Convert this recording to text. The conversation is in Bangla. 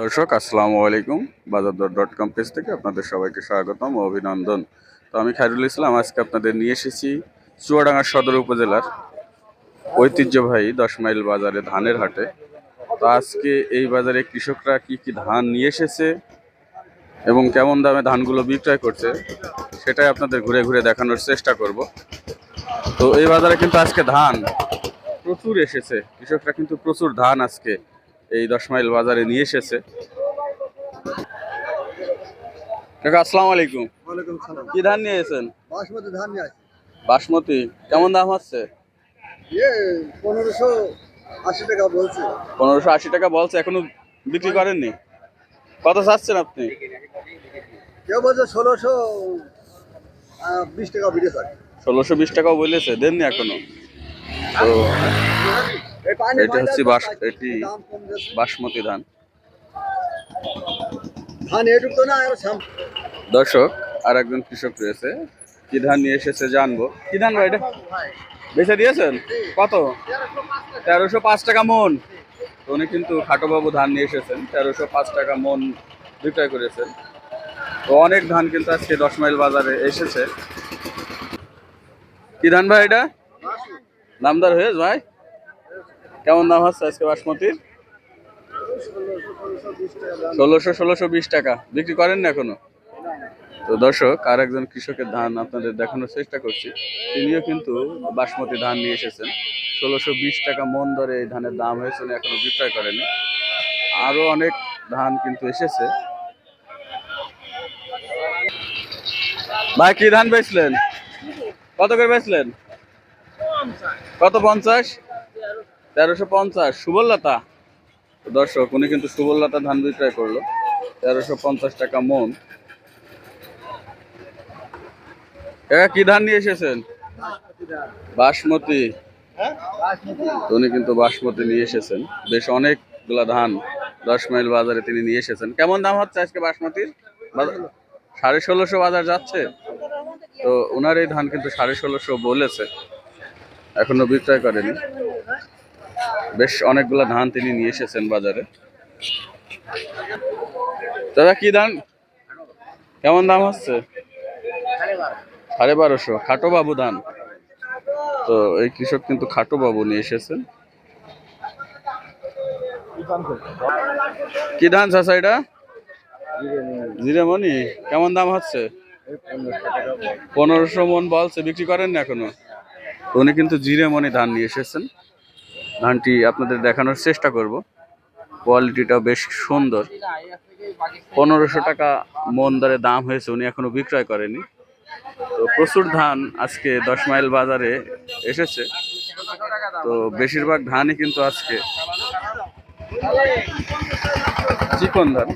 দর্শক, আসসালামু আলাইকুম। বাজার দর ডট কম পেজ থেকে আপনাদের সবাইকে স্বাগতম ও অভিনন্দন। তো আমি খায়রুল ইসলাম, আজকে আপনাদের নিয়ে এসেছি চুয়াডাঙ্গা সদর উপজেলার ঐতিহ্যবাহী দশ মাইল বাজারে ধানের হাটে। তো আজকে এই বাজারে কৃষকরা কি কি ধান নিয়ে এসেছে এবং কেমন দামে ধানগুলো বিক্রয় করছে, সেটাই আপনাদের ঘুরে ঘুরে দেখানোর চেষ্টা করব। তো এই বাজারে কিন্তু আজকে ধান প্রচুর এসেছে। কৃষকরা কিন্তু প্রচুর ধান আজকে এই দশ মাইল বাজারে নিয়ে এসেছে। কাকা আসসালামু আলাইকুম। কি ধান নিয়ে এসেছেন? বাসমতি ধান নিয়ে বাসমতি কেমন দাম হচ্ছে? ইয়ে পনেরোশো আশি টাকা বলছে। পনেরোশো আশি টাকা বলছে এখনও বিক্রি করেননি? কত চাচ্ছেন আপনি? কেউ বলছে ষোলোশো বিশ টাকা বিড়ে থাকে ষোলোশো বিশ টাকাও বলেছে দেননি এখনও। তো এটা হচ্ছে বাস এটি। বাসমতি ধান। ধান এটুক তো না আর সাম দর্শক আর একজন কৃষক রয়েছে। কি ধান নিয়ে এসেছে জানব। কি ধান ভাই এটা? বেচে দিয়েছেন? কত? তেরোশো পাঁচ টাকা মন। উনি কিন্তু খাটোবাবু ধান নিয়ে এসেছেন। তেরোশো পাঁচ টাকা মন বিক্রয় করেছেন। তো অনেক ধান কিন্তু আজকে দশ মাইল বাজারে এসেছে। কি ধান ভাই এটা? নামদার হয়েছে ভাই? কেমন দাম হচ্ছে আজকে বাসমতির? ষোলোশো ষোলোশো বিশ টাকা। বিক্রি করেন না এখনও? তো দর্শক, আর একজন কৃষকের ধান আপনাদের দেখানোর চেষ্টা করছি। তিনিও কিন্তু বাসমতি ধান নিয়ে এসেছেন। ষোলোশো বিশ টাকা মন দরে এই ধানের দাম হয়েছে, উনি এখনও বিক্রয় করেনি আরও অনেক ধান কিন্তু এসেছে। ভাই, কি ধান বেচলেন? কত করে বেচলেন? কত পঞ্চাশ? তেরোশো পঞ্চাশ, সুবললতা। দর্শক, উনি কিন্তু সুবললতা ধান বিক্রয় করল। তেরোশো পঞ্চাশ টাকা মন। কাকা কি ধান নিয়ে এসেছেন? বাসমতি। উনি কিন্তু বাসমতি নিয়ে এসেছেন। বেশ অনেকগুলা ধান দশ মাইল বাজারে তিনি নিয়ে এসেছেন। কেমন দাম হচ্ছে আজকে বাসমতির? সাড়ে ষোলোশো বাজার যাচ্ছে। তো ওনার এই ধান কিন্তু সাড়ে ষোলোশো বলেছে। এখনও বিক্রয় করেনি। বেশ অনেকগুলা ধান তিনি নিয়ে এসেছেন বাজারে। দাদা, কি ধান? কেমন দাম হচ্ছে? সাড়ে বারোশো। খাটো বাবু ধান। তো এই কৃষক কিন্তু খাটো বাবু নিয়ে এসেছেন। কি ধান চাষা এটা? জিরেমণি কেমন দাম হচ্ছে? পনেরোশো মন বলছে, বিক্রি করেন না এখনও? উনি কিন্তু জিরেমণি ধান নিয়ে এসেছেন। ধানটি আপনাদের দেখানোর চেষ্টা করব। কোয়ালিটিটা বেশ সুন্দর। পনেরোশো টাকা মন দরে দাম হয়েছে, উনি এখনও বিক্রয় করেনি। তো প্রচুর ধান আজকে দশ মাইল বাজারে এসেছে। তো বেশিরভাগ ধানই কিন্তু আজকে চিকন ধান।